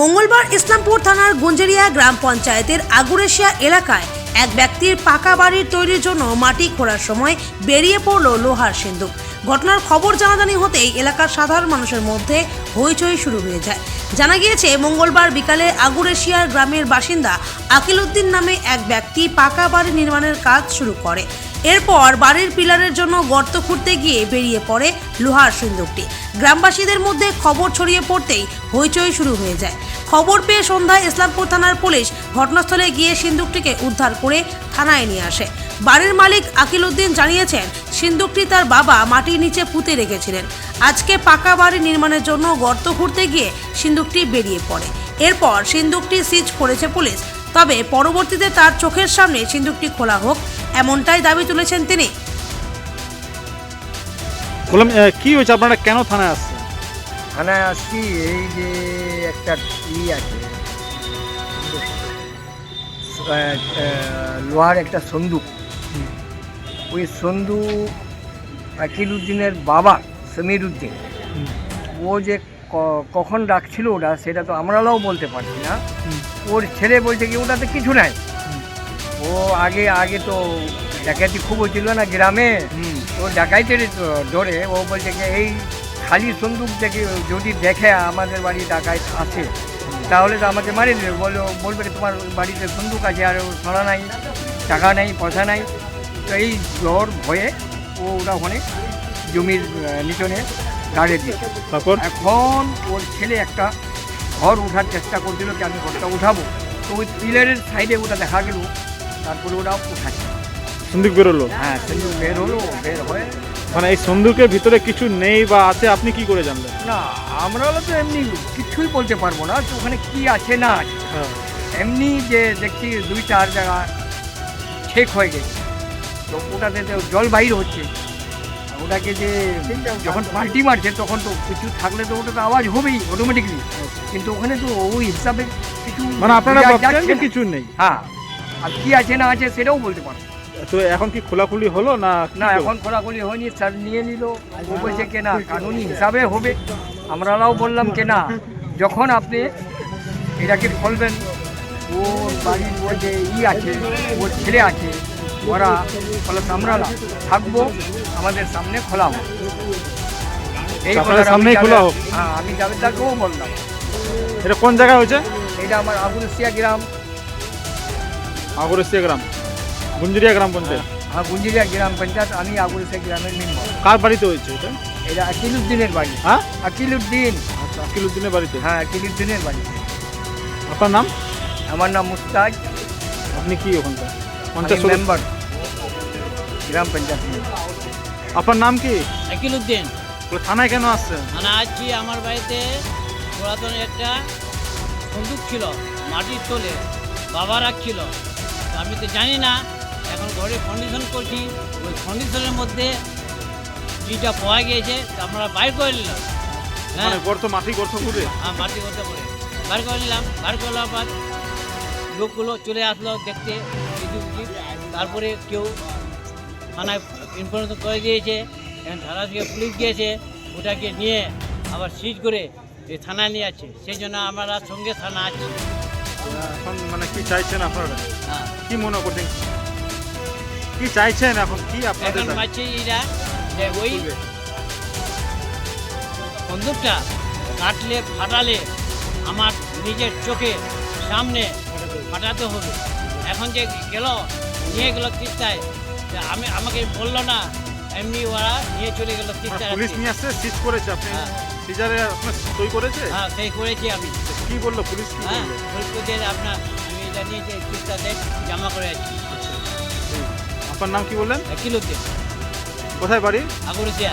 মঙ্গলবার ইসলামপুর থানার গুঞ্জেরিয়া গ্রাম পঞ্চায়েতের আগুরেশিয়া এলাকায় এক ব্যক্তির পাকা বাড়ির তৈরির জন্য মাটি খোঁড়ার সময় বেরিয়ে পড়ল লোহার সিন্ধুক ঘটনার খবর জানাজানি হতেই এলাকার সাধারণ মানুষের মধ্যে হইচই শুরু হয়ে যায়। জানা গিয়েছে, মঙ্গলবার বিকালে আগুরেশিয়ার গ্রামের বাসিন্দা আকিল উদ্দিন নামে এক ব্যক্তি পাকা বাড়ি নির্মাণের কাজ শুরু করে। এরপর বাড়ির পিলারের জন্য গর্ত খুঁড়তে গিয়ে বেরিয়ে পড়ে লোহার সিন্দুকটি। গ্রামবাসীদের মধ্যে খবর ছড়িয়ে পড়তেই হইচই শুরু হয়ে যায়। খবর পেয়ে সন্ধ্যায় ইসলামপুর থানার পুলিশ ঘটনাস্থলে গিয়ে সিন্দুকটিকে উদ্ধার করে থানায় নিয়ে আসে। বাড়ির মালিক আকিল উদ্দিন জানিয়েছেন, সিন্দুকটি তার বাবা মাটির নিচে পুঁতে রেখেছিলেন। আজকে পাকা বাড়ি নির্মাণের জন্য গর্ত খুঁড়তে গিয়ে সিন্দুকটি বেরিয়ে পড়ে। এরপর সিন্দুকটি সিজ করেছে পুলিশ, তবে পরবর্তীতে তার চোখের সামনে সিন্দুকটি খোলা হোক, এমনটাই দাবি তুলেছেন তিনি। কি হয়েছে? আপনারা কেন থানায় আসছেন? থানায় আসছি এই যে একটা ই আছে। লোহার একটা সন্দুক। ওই সন্দুক আকিল উদ্দিনের বাবা সমীর উদ্দিন ও যে কখন রাখছিল ওটা সেটা তো আমরাও বলতে পারছি না। ওর ছেলে বলছে কি ওটাতে কিছু নাই। ও আগে আগে তো ডাকাতি খুব হচ্ছিল না গ্রামে। ও ডাকাইতের ধরে ও বলছে কি এই খালি সন্দুক দেখে যদি দেখে আমাদের বাড়ি ডাকাইত আছে তাহলে তো আমাকে মারি দেবে। বলো বলবে তোমার বাড়িতে সন্দুক আছে আর সোনা নাই টাকা নাই পয়সা নাই। তো এই জ্বর ভয়ে ও ওটা ওখানে জমির নিচনে গাড়ে দিয়ে। তারপর? এখন ওর ছেলে একটা ঘর ওঠার চেষ্টা করছিল যে আমি ঘরটা উঠাবো। তো ওই পিলারের সাইডে ওটা দেখা গেল তারপরে ওটা উঠাচ্ছে। সন্দুক বেরোলো? হ্যাঁ কিন্তু বের হলো বের হয়ে মানে এই সন্দুকের ভিতরে কিছু নেই বা আছে আপনি কি করে জানলেন? না আমরা তো এমনি কিছুই বলতে পারব না যে ওখানে কি আছে না আছে। হ্যাঁ। এমনি যে দেখছি দুই চার জায়গা ছেক হয়ে গেছে। তো ওটাতে তো জল বাইর হচ্ছে। ওটাকে যে যখন পাল্টি মারছে তখন তো কিছু থাকলে তো ওটা তো আওয়াজ হবেই অটোমেটিকলি কিন্তু ওখানে তো ওই হিসাবে কিছু মানে আপনারা। কিছু নেই? হ্যাঁ আর কি আছে না আছে সেটাও বলতে পারব তো এখন কি খোলাখুলি হলো না না এখন খোলাখুলি হয়নি স্যার নিয়ে নিল। ও বলছে কে না কানুনি হিসাবে হবে। আমরাও বললাম কে না যখন আপনি এটাকে খুলবেন ও বাড়ির ও যে ই আছে ওর ছেলে আছে ওরা প্লাস আমরা থাকব আমাদের সামনে খোলা হোক। এই কথাটা খোলা হোক? হ্যাঁ আমি জাভেদদাকেও বললাম। এটা কোন জায়গায় হয়েছে? এটা আমার আবুলসিয়া গ্রাম। আগরসিয়া গ্রাম। গুঞ্জরিয়া গ্রাম পঞ্চায়েত? হ্যাঁ গুঞ্জিরিয়া গ্রাম পঞ্চায়েত আমি আবুলসিয়া গ্রামের মেম্বার। কার বাড়িতে হয়েছে এটা? এটা আকিলুদ্দিনের বাড়ি। হ্যাঁ? আকিলুদ্দিন আচ্ছা আকিল উদ্দিনের বাড়িতে? হ্যাঁ আকিলুদ্দিনের বাড়ি। আপনার নাম? আমার নাম মুস্তাক আপনি কি ওখানকার? পঞ্চায়েত মেম্বার গ্রাম পঞ্চায়েত। আপনার নাম কি? আকিল উদ্দিন থানায় কেন আসছেন? মানে আজকে আমার বাড়িতে পুরাতন একটা বন্দুক ছিল মাটির তোলে বাবা রাখছিল আমি তো জানি না এখন ঘরে কন্ডিশন করছি। ওই কন্ডিশনের মধ্যে জিটা পাওয়া গিয়েছে আমরা বাইর করে নিলাম। হ্যাঁ। মানে গর্ত মাটি গর্ত করে হ্যাঁ মাটি করতে করে বার করে নিলাম। বার করলাম পর লোকগুলো চলে আসলো দেখতে তারপরে কেউ থানায় ইনফরমেশন করে দিয়েছে এখন থানা থেকে পুলিশ গিয়েছে ওটাকে নিয়ে আবার সিজ করে এই থানায় নিয়ে আছে সেই জন্য আমরা সঙ্গে থানা আছি। এখন মানে কি চাইছেন আপনারা? হ্যাঁ। কি মনে করছেন? কি চাইছেন এখন? কি আপনাদের এখন? পাচ্ছি এরা যে ওই বন্দুকটা কাটলে ফাটালে আমার নিজের চোখে সামনে ফাটাতে হবে। এখন যে গেল নিয়ে গেল তিস্তায় যে আমি আমাকে বলল না এমনি ওরা নিয়ে চলে গেল তিস্তায় পুলিশ নিয়ে আসছে সিজ করেছে আপনি? হ্যাঁ। সিজারে আপনার সই করেছে? হ্যাঁ সেই করেছি আমি। কি বলল পুলিশ কি হ্যাঁ বলল? আপনার আমি এটা নিয়েছি তিস্তাতে জমা করে আছি। আপনার নাম কি বললেন? কিলোতে কোথায় বাড়ি? আগুরুচিয়া